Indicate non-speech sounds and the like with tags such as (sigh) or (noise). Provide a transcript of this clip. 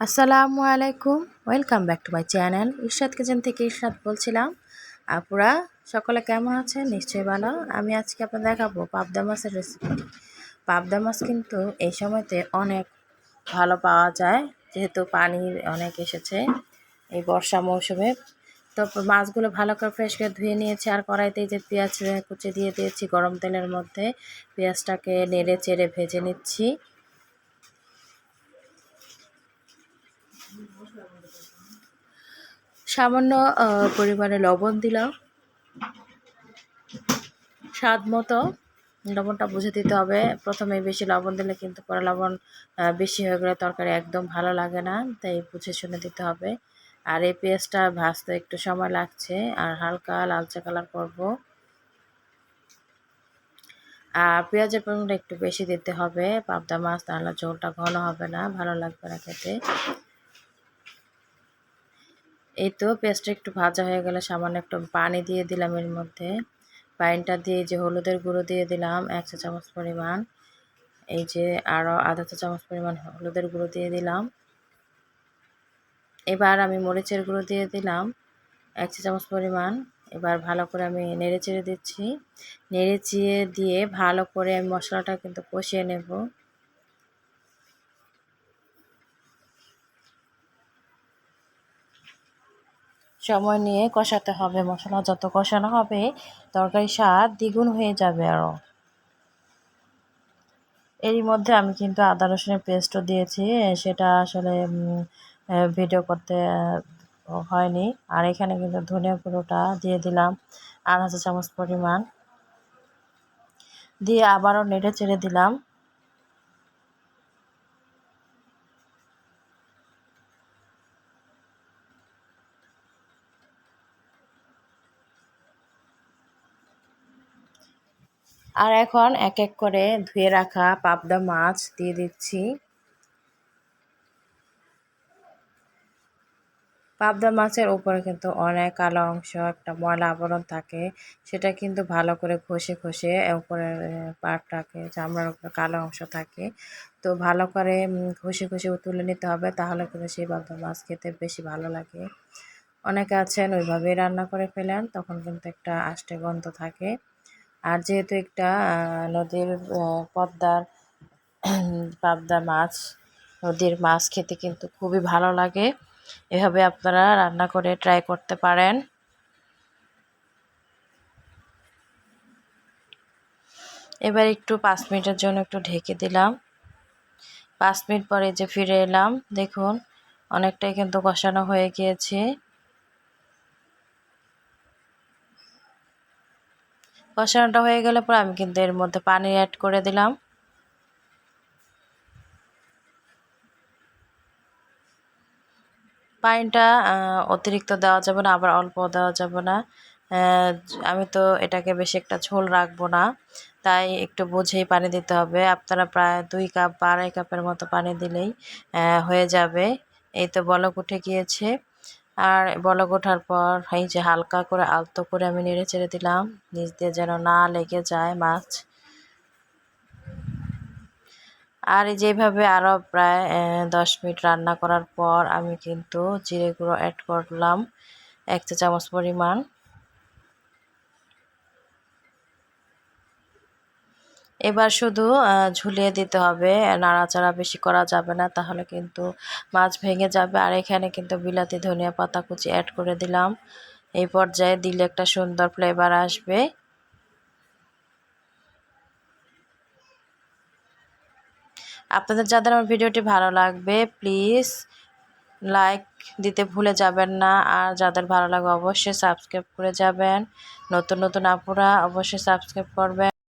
আসসালামু আলাইকুম। Welcome back to my channel Irshad kitchen থেকে ইরশাদ বলছিলাম। আপুরা, সকলে কেমন আছেন? নিশ্চয়ই ভালো। আমি আজকে আপনাদের দেখাবো পাবদা মাছের রেসিপি পাবদা মাছ কিন্তু এই সময়তে অনেক ভালো পাওয়া যায়। যেহেতু পানি অনেক এসেছে এই বর্ষা মৌসুমে। তো মাছগুলো ভালো করে ফ্রেশ করে ধুয়ে নিয়েছি। আর কড়াইতে যে পেঁয়াজ কুচি দিয়ে দিয়েছি গরম তেলের মধ্যে। পেঁয়াজটাকে নেড়ে চেড়ে ভেজে নিচ্ছি। সামান্য পরিমাণে লবণ দিলাম। স্বাদ মতো লবণটা বুঝে দিতে হবে। প্রথমে বেশি লবণ দিলে কিন্তু পরে লবণ বেশি হয়ে গেলে তরকারি একদম ভালো লাগে না, তাই বুঝে শুনে দিতে হবে। আর এই পেঁয়াজটা ভাজতে একটু সময় লাগছে, আর হালকা লালচে কালার করব। আর পেঁয়াজের পরিমাণটা একটু বেশি দিতে হবে, পাবদা মাছ তাহলে ঝোলটা ঘন হবে না, ভালো লাগবে না খেতে। এই তো পেঁয়াজটা একটু ভাজা হয়ে গেলে সামান্য একটু পানি দিয়ে দিলাম এর মধ্যে। পানিটা দিয়ে যে হলুদের গুঁড়ো দিয়ে দিলাম, এক চা চামচ পরিমাণ। এই যে আরও আধা চা চামচ পরিমাণ হলুদের গুঁড়ো দিয়ে দিলাম। এবার আমি মরিচের গুঁড়ো দিয়ে দিলাম, এক চা চামচ পরিমাণ। এবার ভালো করে আমি নেড়ে চেড়ে দিচ্ছি। নেড়ে চিয়ে দিয়ে ভালো করে আমি মশলাটা কিন্তু কষিয়ে নেব। সময় নিয়ে কষাতে হবে। মশলা যত কষানো হবে তরকারি স্বাদ দ্বিগুণ হয়ে যাবে আরও এরই মধ্যে আমি কিন্তু আদা রসুনের পেস্টও দিয়েছি। সেটা আসলে ভিডিও করতে হয়নি। আর এখানে কিন্তু ধনিয়া গুঁড়োটা দিয়ে দিলাম। আধা চামচ পরিমাণ। দিয়ে আবারও নেড়ে চেড়ে দিলাম। আর এখন এক এক করে ধুয়ে রাখা পাবদা মাছ দিয়ে দিচ্ছি। পাবদা মাছের উপরে কিন্তু অনেক কালো অংশ, একটা ময়লা আবরণ থাকে, সেটা কিন্তু ভালো করে ঘষে ঘষে উপরের পাটটাকে চামড়ার উপরে কালো অংশ থাকে। তো ভালো করে ঘষে ঘষে তুলে নিতে হবে, তাহলে কিন্তু সেই পাবদা মাছ খেতে বেশি ভালো লাগে। অনেকে আছেন ওইভাবেই রান্না করে ফেলেন, তখন কিন্তু একটা আষ্টে গন্ধ থাকে। আর যেহেতু একটা নদীর পদ্মার, (clears throat) পাবদা মাছ, নদীর মাছ খেতে কিন্তু খুবই ভালো লাগে। এভাবে আপনারা রান্না করে ট্রাই করতে পারেন। এবার একটু পাঁচ মিনিটের জন্য একটু ঢেকে দিলাম। পাঁচ মিনিট পরে যে ফিরে এলাম, দেখুন, অনেকটাই কিন্তু কষানো হয়ে গিয়েছে। কষানোটা হয়ে গেলে পর আমি কিন্তু এর মধ্যে পানি অ্যাড করে দিলাম। পানিটা অতিরিক্ত দেওয়া যাবে না, আবার অল্প দেওয়া যাবে না। আমি তো এটাকে বেশি একটা ঝোল রাখব না, তাই একটু বুঝেই পানি দিতে হবে। আপনারা প্রায় দুই কাপ বা আড়াই কাপের মতো পানি দিলেই হয়ে যাবে। এই তো বলক উঠে গিয়েছে। আর বলক ওঠার পর এই যে হালকা করে আলতো করে আমি নেড়ে চেড়ে দিলাম। নিচ দিয়ে যেন না লেগে যায় মাছ। আর যেভাবে আরও প্রায় দশ মিনিট রান্না করার পর আমি কিন্তু জিরে গুঁড়ো অ্যাড করলাম, এক চা চামচ পরিমাণ। এবার শুধু ঝুলিয়ে দিতে হবে। নাড়াচাড়া বেশি করা যাবে না, তাহলে কিন্তু মাছ ভেঙে যাবে। আর এখানে কিন্তু বিলাতি, ধনিয়া পাতা কুচি অ্যাড করে দিলাম। এই পর্যায়ে দিলে একটা সুন্দর ফ্লেভার আসবে। আপনাদের, যাদের আমার ভিডিওটি ভালো লাগবে প্লিজ লাইক দিতে ভুলে যাবেন না। আর যাদের ভালো লাগবে অবশ্যই সাবস্ক্রাইব করে যাবেন। নতুন নতুন আপুরা অবশ্যই সাবস্ক্রাইব করবেন।